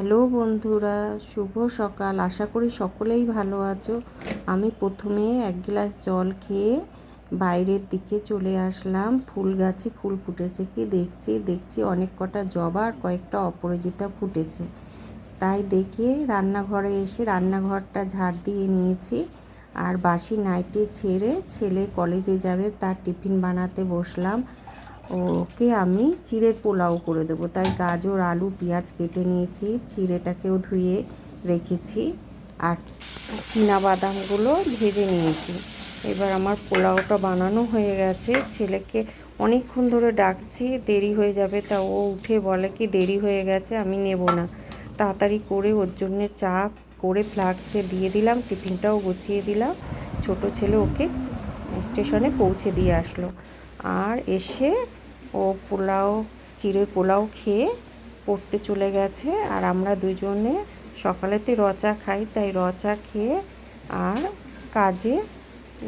Hello বন্ধুরা, শুভ সকাল। আশা করি সকলেই ভালো আছো। আমি প্রথমে এক গ্লাস জল খেয়ে বাইরের দিকে চলে আসলাম। ফুল গাছে ফুল ফুটেছে কি দেখছি? দেখছি অনেক কটা জবা আর কয়েকটা অপরাজিতা ফুটেছে। তাই দেখে রান্নাঘরে এসে রান্নাঘরটা ঝাড় দিয়ে নিয়েছি। আর বাসি নাইটে ছেড়ে ছেলে কলেজে যাবে, তার টিফিন বানাতে বসলাম। ওকে আমি চিড়ের পোলাও করে দেবো। তাই গাজর, আলু, পেঁয়াজ কেটে নিয়েছি, চিড়েটাকেও ধুয়ে রেখেছি আর বাদামগুলো ভেজে নিয়েছি। এবার আমার পোলাওটা বানানো হয়ে গেছে। ছেলেকে অনেকক্ষণ ধরে ডাকছি, দেরি হয়ে যাবে। তা ও উঠে বলে কি, দেরি হয়ে গেছে, আমি নেব না। তাড়াতাড়ি করে ওর জন্যে চা করে ফ্লাক্সে দিয়ে দিলাম, টিফিনটাও গুছিয়ে দিলাম। ছোট ছেলে ওকে স্টেশনে পৌঁছে দিয়ে আসলো। আর এসে ও পোলাও চিড়ের পোলাও খেয়ে পড়তে চলে গেছে। আর আমরা দুজনে সকালেতে রচা খাই, তাই রচা খেয়ে আর কাজে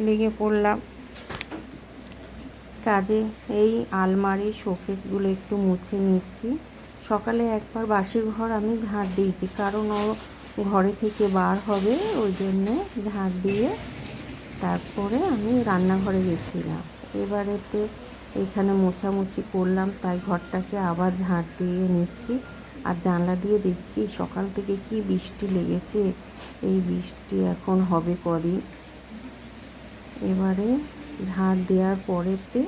লেগে পড়লাম। কাজে এই আলমারি শোকেসগুলো একটু মুছে নিচ্ছি। সকালে একবার বাসি ঘর আমি ঝাড় দিয়েছি, কারণ ও ঘরে থেকে বার হবে, ওই জন্য ঝাড় দিয়ে তারপরে আমি রান্নাঘরে গেছিলাম। এবারেতে এখানে মোছামুছি করলাম, তাই ঘরটাকে আবার ঝাঁট দিয়ে নিচ্ছি। আর জানলা দিয়ে দেখছি সকাল থেকে কি বৃষ্টি লেগেছে। এই বৃষ্টি এখন হবে কদিন? এবারে ঝাঁট দেওয়ার পরেতে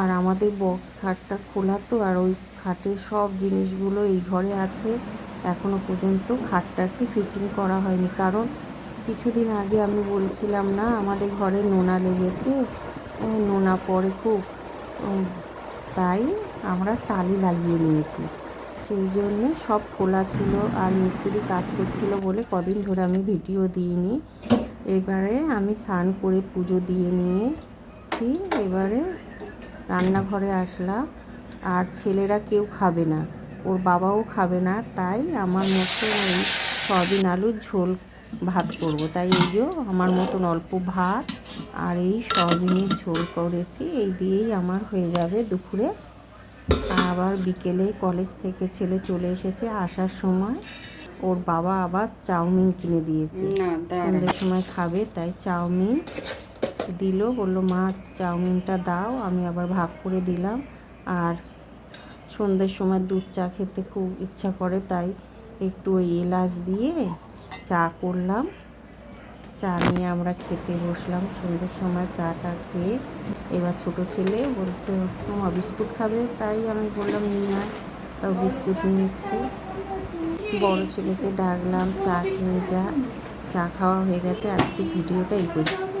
আর আমাদের বক্স খাটটা খোলা তো, আর ওই খাটের সব জিনিসগুলো এই ঘরে আছে। এখনও পর্যন্ত খাটটাকে ফিটিং করা হয়নি। কারণ কিছুদিন আগে আমি বলছিলাম না, আমাদের ঘরে নোনা লেগেছে। নোনা পড়ে খুব। তাই আমরা টালি লাগিয়ে নিয়েছি। সেই জন্যে সব খোলা ছিল আর মিস্ত্রি কাজ করছিল বলে কদিন ধরে আমি ভিডিও দিইনি। এবারে আমি স্নান করে পুজো দিয়ে নিয়েছি। এবারে রান্নাঘরে আসলাম। আর ছেলেরা কেউ খাবে না। ওর বাবাও খাবে না। তাই আমার মতো ওই সয়াবিন আলুর ঝোল ভাত করব। তাই এই যে আমার মতন অল্প ভাত আর এই সয়াবিনের ঝোল করেছি এই দিয়েই আমার হয়ে যাবে দুপুরে। আবার বিকেলে কলেজ থেকে ছেলে চলে এসেছে আসার সময়। ওর বাবা আবার চাউমিন কিনে দিয়েছে। সন্ধ্যের সময় খাবে তাই চাউমিন দিল বলল মা চাউমিনটা দাও। আমি আবার ভাগ করে দিলাম। আর সন্ধ্যের সময় দুধ চা খেতে খুব ইচ্ছা করে তাই একটু ওই এলাচ দিয়ে চা করলাম। চা নিয়ে আমরা খেতে বসলাম। সন্ধ্যের সময় চাটা খেয়ে এবার ছোট ছেলে বলছে, মা, বিস্কুট খাবে? তাই আমি বললাম নিয়ে আয় তাও বিস্কুট নিয়ে এসছি। বড়ো ছেলেকে ডাকলাম, চা খেয়ে যা। চা খাওয়া হয়ে গেছে। আজকে ভিডিওটা এই পর্যন্ত।